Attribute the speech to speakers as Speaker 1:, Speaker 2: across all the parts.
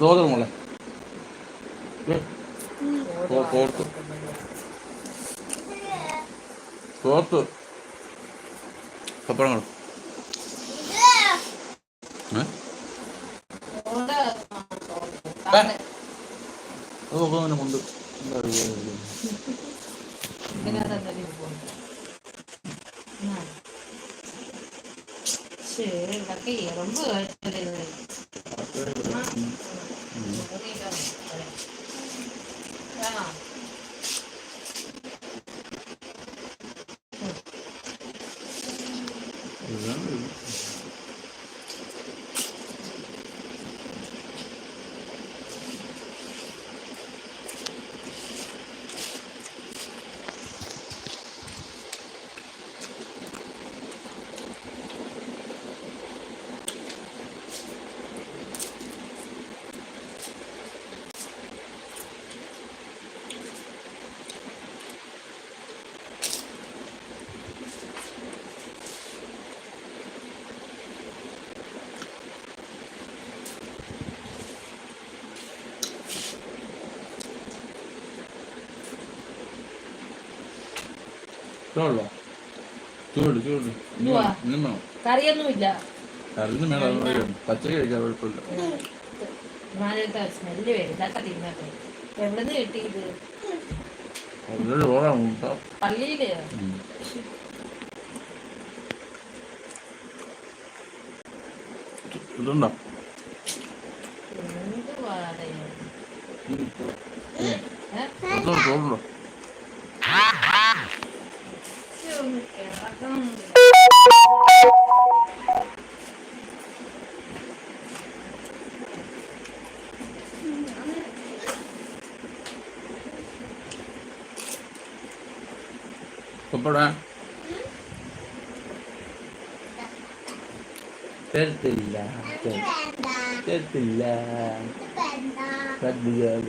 Speaker 1: തോന്നുന്നു മോളെ തോർത്ത് തോർത്ത് പപ്പടങ്ങൾ അത് നോക്കുന്നതിന് മുമ്പ് എന്താ தினதான்
Speaker 2: தெரியும் போட்டு சரி வக்கைய
Speaker 1: ரொம்ப வேணும் ഇത്രയുള്ളോ? ചൂട് ചൂട് ഇനി
Speaker 2: എന്തുവാ?
Speaker 1: വേണം, വേണം.
Speaker 2: കറിയൊന്നുമില്ല.
Speaker 1: മേളം വരും പച്ചക്കറി കഴിക്കാൻ കുഴപ്പമില്ല.
Speaker 2: സ്മെല്ല് എവിടുന്ന്
Speaker 1: പള്ളിയിൽ. ഇതുണ്ടോ. ചോറുണ്ടോ கூப்பிட தெரியல தெரியல சத்துக்காக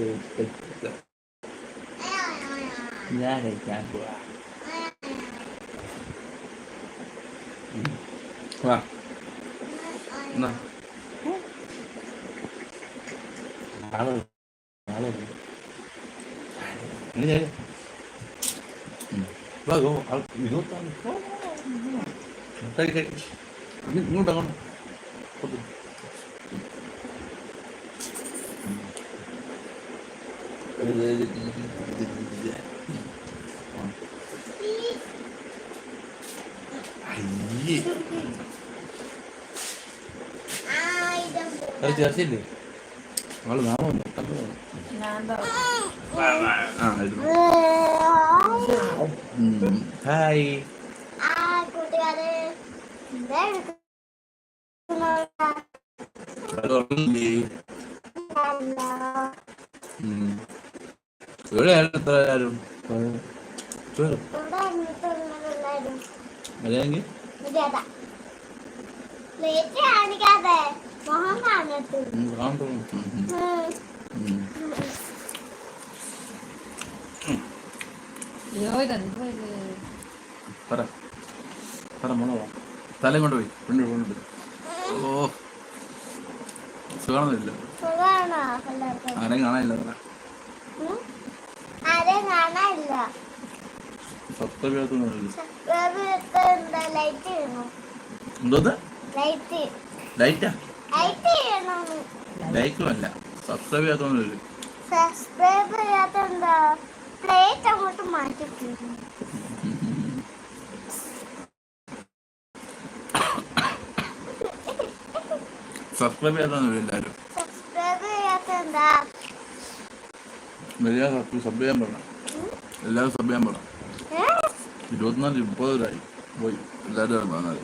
Speaker 1: யாரை கேட்குவா വാ. എന്നാ. വാ, ഇങ്ങോട്ടാണ്. വാ, വാ, വാ. കഴി, കഴി. ഇങ്ങ് ഇങ്ങോട്ട് അങ്ങോട്ട്. ഇങ്ങോട്ട്. അയ്യേ. അത് ചേർച്ചില്ലേ അവൾ. ഉം. ഹായ്. എവിടെയാണ് ഇത്ര
Speaker 3: വന്നിട്ടുള്ളതെല്ലാരും
Speaker 1: അല്ലെങ്കിൽ പറ. പറ മോളെ വാ. തലയും കൊണ്ട് പോയി. കൊണ്ട് കൊണ്ട് ഓ. സുഖമാണെന്നില്ല ആരെയും കാണാനില്ല പറ.
Speaker 3: സബ്സ്ക്രൈബ് എന്താ? ലൈറ്റ്? ലൈറ്റ്
Speaker 1: ലൈക്കുമല്ല സബ്സ്ക്രൈബ് ചെയ്യാത്തൊന്നുമില്ല
Speaker 3: സബ്സ്ക്രൈബ് ചെയ്യാത്ത എന്താ പ്ലേറ്റ് അങ്ങോട്ട് മാറ്റിട്ടിരുന്നു
Speaker 1: സബ്സ്ക്രൈബ് ചെയ്യാത്തൊന്നുമില്ല എല്ലാരും.
Speaker 3: സബ്സ്ക്രൈബ്
Speaker 1: സബ് ചെയ്യാൻ പറ. എല്ലാവരും സബ് ചെയ്യാൻ പറയണം
Speaker 3: ഏ?
Speaker 1: ഇരുപത്തിനാല് മുപ്പതിലായി പോയി. എല്ലാവരും പറഞ്ഞാൽ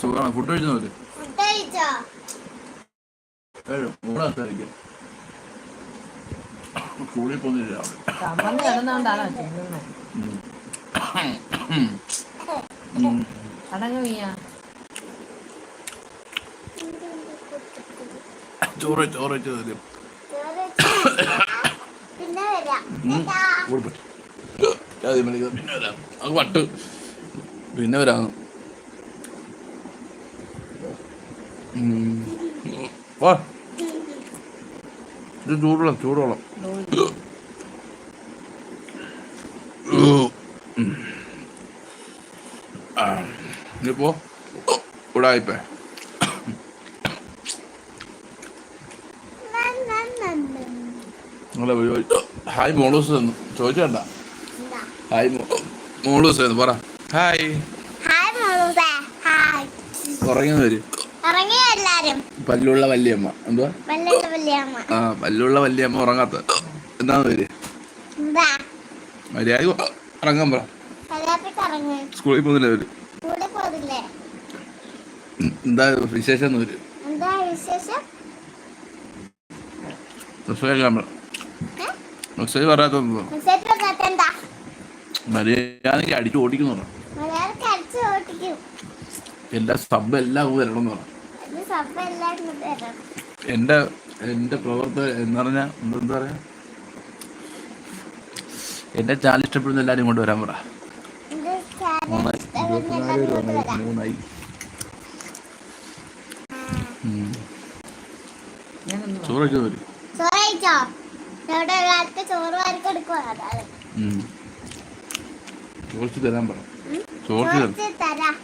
Speaker 1: സുഖമാണ് ഫുഡ് കഴിച്ചു നോക്ക്
Speaker 3: കഴിച്ചോ
Speaker 1: സ്കൂളിൽ പോകുന്നില്ല രാവിലെ
Speaker 2: ചമ്മന്ന് കിടന്നോണ്ടാണോ തിന്നുന്നത്. അടങ്ങ് വീയാ
Speaker 1: ചോറ് ചോറ് വെച്ച്
Speaker 3: പിന്നെ വരാം.
Speaker 1: പിന്നെ വരാം. ഉം. ഇത് ചൂടുവെള്ളം. ചൂടുവെള്ളം ഇനിയിപ്പോ ഉടായിപ്പേ. നിങ്ങളെ പരിപാടി ഹായ് മോളൂസ് എന്ന്
Speaker 3: പറ
Speaker 1: ഹായ് മോളൂസ് തന്നു പറ. ഹായ്.
Speaker 3: ഹായ് മോളൂസേ. ഹായ്.
Speaker 1: ഉറങ്ങുന്ന വരും
Speaker 3: ഉറങ്ങിയോ എല്ലാരും
Speaker 1: പല്ലുള്ള വല്യമ്മ. എന്തുവാ? ആ പല്ലുള്ള വല്യമ്മ ഉറങ്ങാത്ത. എന്താന്ന് പേര്? മര്യാദ ഇറങ്ങാൻ പറ. സ്കൂളിൽ പോകുന്നില്ല
Speaker 3: കൂടെ
Speaker 1: എന്താ വിശേഷം എന്ന്
Speaker 3: വിശേഷം?
Speaker 1: മെസ്സേജ് മര്യാദയ്ക്ക് അടിച്ചു ഓടിക്കുന്നു എല്ലാ സബ് എല്ലാം വരണം എന്ന് പറ. എന്റെ എന്റെ പ്രവർത്തകർ എന്ന് പറഞ്ഞാൽ എന്താ പറയാ എന്റെ ചാനൽ ഇഷ്ടപ്പെടുന്ന എല്ലാരും ഇങ്ങോട്ട് വരാൻ പറ മൂന്നായി ചോറ്
Speaker 3: കഴിച്ചോ
Speaker 1: തരാൻ പറ ചോറ് തരാം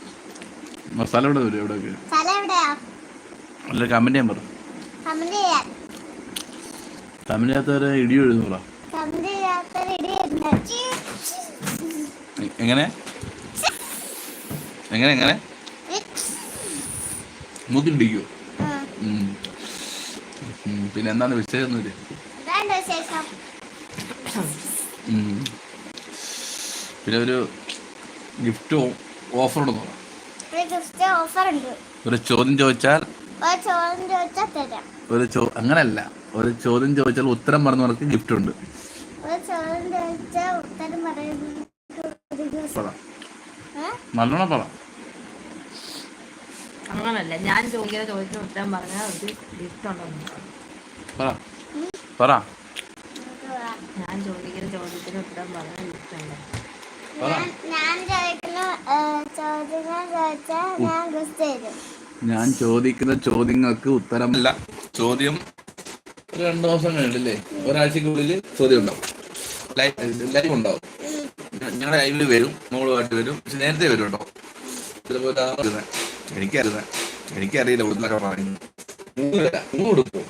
Speaker 3: സ്ഥലം എവിടെ
Speaker 1: മസാല വരും എവിടെയൊക്കെ അല്ല കമന്റ് ചെയ്യാൻ പറ.
Speaker 3: കമന്റ്
Speaker 1: ചെയ്യാത്തവരെ ഇടി എഴുതുന്നു പറ. എങ്ങനെ? എങ്ങനെ എങ്ങനെ? മൂക്കിലിടിക്കോ പിന്നെ എന്താണ് വിശേഷം. പിന്നെ ഒരു ഗിഫ്റ്റ് ഓഫർ ഉണ്ടെന്ന്
Speaker 3: ഒരു
Speaker 1: ചോദ്യം ചോദിച്ചാൽ
Speaker 3: ഒരു ചോദ്യം ചോദിച്ചാൽ
Speaker 1: ഒരു ചോ അങ്ങനല്ല. ഒരു ചോദ്യം ചോദിച്ചാൽ ഉത്തരം പറഞ്ഞവർക്ക് ഗിഫ്റ്റ് ഉണ്ട്.
Speaker 3: ഒരു ചോദ്യം ചോദിച്ചാൽ ഉത്തരം പറയുന്നത് ഒരു gift.
Speaker 1: പറ
Speaker 3: ഏ?
Speaker 1: നല്ലോണം പറ.
Speaker 2: അങ്ങനല്ല. ഞാൻ ചോദിക്കുന്ന ചോദ്യത്തിന് ഉത്തരം പറഞ്ഞാൽ ഒരു ഗിഫ്റ്റ് ഉണ്ടെന്ന്
Speaker 1: പറ. പറ.
Speaker 2: ഞാൻ ചോദിക്കുന്ന ചോദ്യത്തിന് ഉത്തരം പറഞ്ഞാൽ ഗിഫ്റ്റ് ഉണ്ട്?
Speaker 1: പറ.
Speaker 3: ഞാൻ ഞാൻ ചോദിക്കുന്ന ചോദ്യം ചോദ്യങ്ങൾ ചോദിച്ചാൽ ഞാൻ ഗിഫ്റ്റ് തരും.
Speaker 1: ഞാൻ ചോദിക്കുന്ന ചോദ്യങ്ങൾക്ക് ഉത്തരമല്ല. ചോദ്യം ഒരു രണ്ട് ദിവസം കഴിഞ്ഞില്ലേ ഒരാഴ്ചക്കുള്ളിൽ ചോദ്യം ഉണ്ടാവും. ലൈവ് ഉണ്ടാവും ഞങ്ങളുടെ ലൈവിൽ വരും മോളുമായിട്ട് വരും. പക്ഷെ നേരത്തെ വരും കേട്ടോ ചിലപ്പോൾ രാവിലെ എനിക്കറിയാം എനിക്കറിയില്ല ഉള്ളൊക്കെ പറയുന്നത്. മൂന്ന് പേരാ മൂന്ന് കൊടുക്കും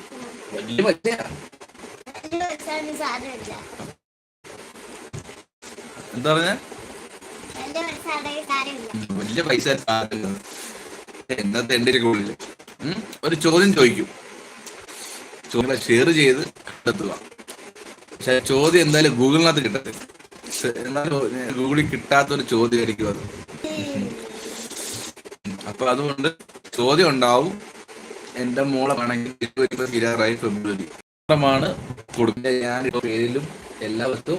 Speaker 1: വലിയ
Speaker 3: സാധനമില്ല
Speaker 1: എന്താ പറഞ്ഞ?
Speaker 3: വലിയ
Speaker 1: പൈസ സാധനം. എന്നത്തെ എന്റെ ഒരു ഉള്ളിൽ ഒരു ചോദ്യം ചോദിക്കും. ചോദ്യങ്ങളെ ഷെയർ ചെയ്ത് കണ്ടെത്തുക. പക്ഷെ ചോദ്യം എന്തായാലും ഗൂഗിളിനകത്ത് കിട്ടത്തില്ല. എന്നാലും ഗൂഗിളിൽ കിട്ടാത്ത ഒരു ചോദ്യമായിരിക്കും അത്. അപ്പൊ അതുകൊണ്ട് ചോദ്യം ഉണ്ടാവും. എന്റെ മോളെ വേണമെങ്കിൽ ഇരുപത്തി തീരാറായി ഫെബ്രുവരി ാണ് കൊടുക്കുന്ന ഞാൻ പേരിലും എല്ലാവർക്കും